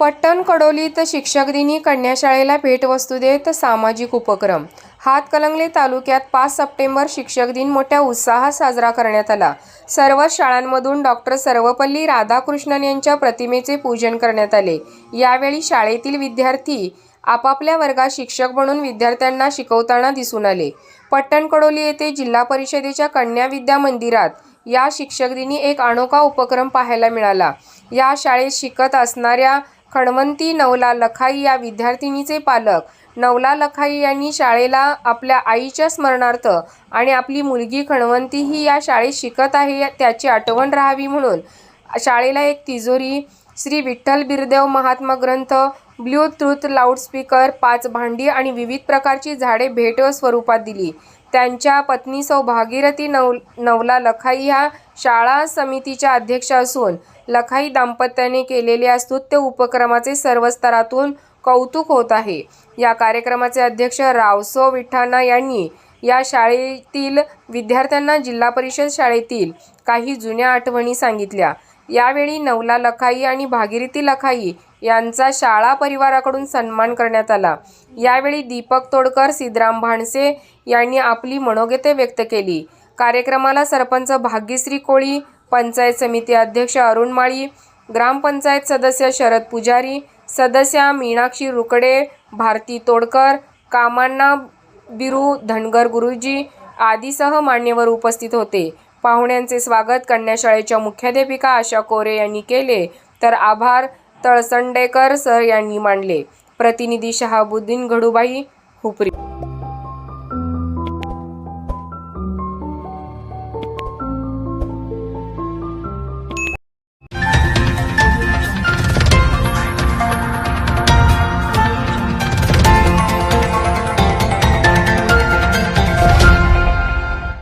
पट्टण कडोलीत शिक्षक दिनी कन्याशाळेला भेटवस्तू देत सामाजिक उपक्रम. हातकलंगले तालुक्यात पाच सप्टेंबर शिक्षक दिन मोठ्या उत्साहात साजरा करण्यात आला. सर्व शाळांमधून डॉक्टर सर्वपल्ली राधाकृष्णन यांच्या प्रतिमेचे पूजन करण्यात आले. यावेळी शाळेतील विद्यार्थी आपापल्या वर्गात शिक्षक म्हणून विद्यार्थ्यांना शिकवताना दिसून आले. पट्टण कडोली येथे जिल्हा परिषदेच्या कन्या विद्या मंदिरात या शिक्षक दिनी एक अनोखा उपक्रम पाहायला मिळाला. या शाळेत शिकत असणाऱ्या खणवंती नवला लखाई या विद्यार्थिनीचे पालक. नवला लखाई यांनी शाळेला आपल्या आईच्या स्मरणार्थ आणि आपली मुलगी खणवंती ही या शाळेत शिकत आहे त्याची आठवण राहावी म्हणून शाळेला एक तिजोरी श्री विठ्ठल बिरदेव महात्मा ग्रंथ ब्ल्यूटूथ लाऊडस्पीकर पाच भांडी आणि विविध प्रकारची झाडे भेट स्वरूपात दिली. त्यांच्या पत्नी सौ भागीरथी नव नवला लखाई ह्या शाळा समितीच्या अध्यक्ष असून लखाई दाम्पत्याने केलेल्या स्तुत्य उपक्रमाचे सर्व स्तरातून कौतुक होत आहे. या कार्यक्रमाचे अध्यक्ष रावसो विठाणा यांनी या शाळेतील विद्यार्थ्यांना जिल्हा परिषद शाळेतील काही जुन्या आठवणी सांगितल्या. यावेळी नवला लखाई आणि भागीरथी लखाई यांचा शाळा परिवाराकडून सन्मान करण्यात आला. यावेळी दीपक तोडकर सिद्धराम भाणसे यांनी आपली मनोगते व्यक्त केली. कार्यक्रमाला सरपंच भाग्यश्री कोळी पंचायत समिती अध्यक्ष अरुण माळी ग्रामपंचायत सदस्य शरद पुजारी सदस्या मीनाक्षी रुकडे भारती तोडकर कामांना बिरू धनगर गुरुजी आदीसह मान्यवर उपस्थित होते. पाहुण्यांचे स्वागत कन्याशाळेच्या मुख्याध्यापिका आशा कोरे यांनी केले. तर आभार तळसंडेकर सर यांनी मांडले. प्रतिनिधी शहाबुद्दीन घडूबाई हुपरी